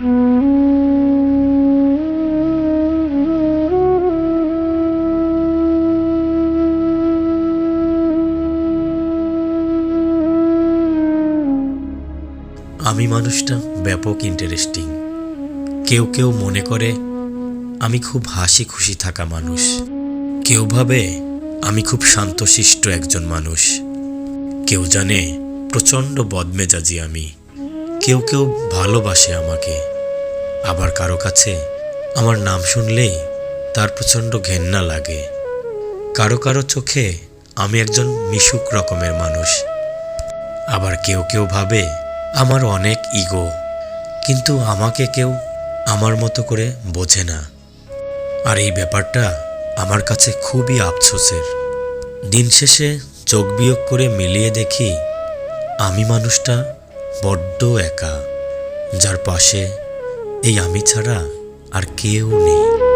আমি মানুষটা ব্যাপক ইন্টারেস্টিং কেউ কেউ মনে করে, আমি খুব হাসি খুশি থাকা মানুষ। কেউ ভাবে, আমি খুব শান্তশিষ্ট একজন মানুষ। কেউ জানে, প্রচণ্ড বদমেজাজি আমি। কেউ কেউ ভালোবাসে আমাকে। আবার কারও কাছে আমার নাম শুনলেই তার প্রচণ্ড ঘেন্না লাগে। কারও কারও চোখে আমি একজন মিশুক রকমের মানুষ। আবার কেউ কেউ ভাবে আমার অনেক ইগো, কিন্তু আমাকে কেউ আমার মতো করে বোঝে না। আর এই ব্যাপারটা আমার কাছে খুবই আফসোসের। দিন শেষে চোখ বিয়োগ করে মিলিয়ে দেখি আমি মানুষটা বড্ড একা যার পাশে এই আমি ছাড়া আর কেউ নেই।